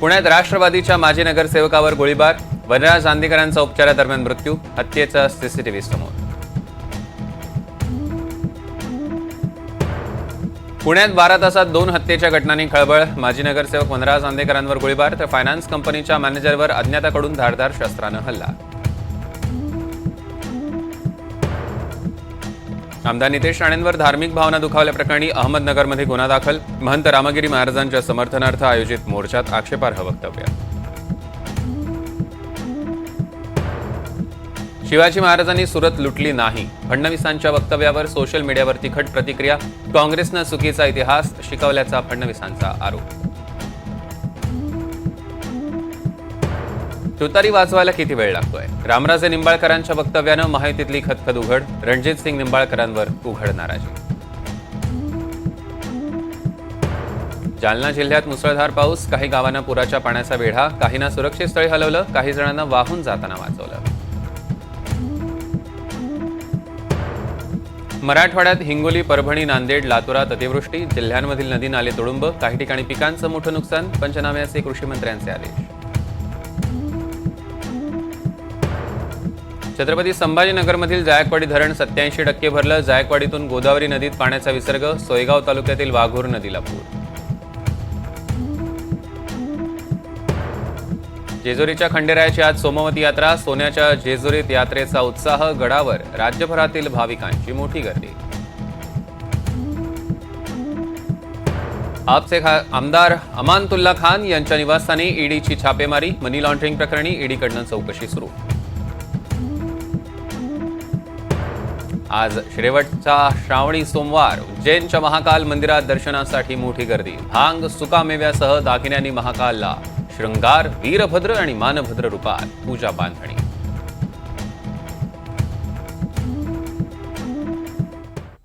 पुण्यात राष्ट्रवादीच्या माजी नगरसेवकावर गोळीबार वनराज चांदेकरांचा उपचारादरम्यान मृत्यू हत्येचा सीसीटीव्ही समोर. पुण्यात बारा तासात दोन हत्येच्या घटनांनी खळबळ माजी नगरसेवक वनराज आंदेकरांवर गोळीबार तर फायनान्स कंपनीच्या मॅनेजरवर अज्ञाताकडून धारदार शस्त्रानं हल्ला. आमदार नितेश राणेंवर धार्मिक भावना दुखावल्याप्रकरणी अहमदनगरमध्ये गुन्हा दाखल. महंत रामगिरी महाराजांच्या समर्थनार्थ आयोजित मोर्चात आक्षेपार्ह वक्तव्य. शिवाजी महाराजांनी सुरत लुटली नाही. फडणवीसांच्या वक्तव्यावर सोशल मीडियावर तिखट प्रतिक्रिया. काँग्रेसनं चुकीचा इतिहास शिकवल्याचा फडणवीसांचा आरोप. तुतारी वाजवायला किती वेळ लागतोय? रामराजे निंबाळकरांच्या वक्तव्यानं माहितीतली खतखत उघड रणजित सिंग निंबाळकरांवर उघड नाराजी. जालना जिल्ह्यात मुसळधार पाऊस काही गावांना पुराच्या पाण्याचा वेढा काहींना सुरक्षित स्थळी हलवलं काही जणांना वाहून जाताना वाचवलं. मराठवाड्यात हिंगोली परभणी नांदेड लातुरात अतिवृष्टी जिल्ह्यांमधील नदी नाले तुडुंब काही ठिकाणी पिकांचं मोठं नुकसान पंचनाम्याचे कृषी मंत्र्यांचे आदेश. छत्रपती संभाजीनगरमधील जायकवाडी धरण सत्याऐंशी टक्के भरलं. जायकवाडीतून गोदावरी नदीत पाण्याचा विसर्ग सोयगाव तालुक्यातील वाघूर नदीला पूर. जेजुरीच्या खंडेरायाची आज सोमवती यात्रा सोन्याच्या जेजुरीत यात्रेचा उत्साह गडावर राज्यभरातील भाविकांची मोठी गर्दी. आपचे खा आमदार अमानतुल्ला खान यांच्या निवासस्थानी ईडीची छापेमारी मनी लॉन्ड्रिंग प्रकरणी ईडीकडनं चौकशी सुरू. आज शेवटचा श्रावणी सोमवार. उज्जैनच्या महाकाल मंदिरात दर्शनासाठी मोठी गर्दी. भांग सुकामेव्यासह दागिन्यांनी महाकालला शृंगार वीरभद्र आणि मानभद्र रूपात पूजा बांधणी.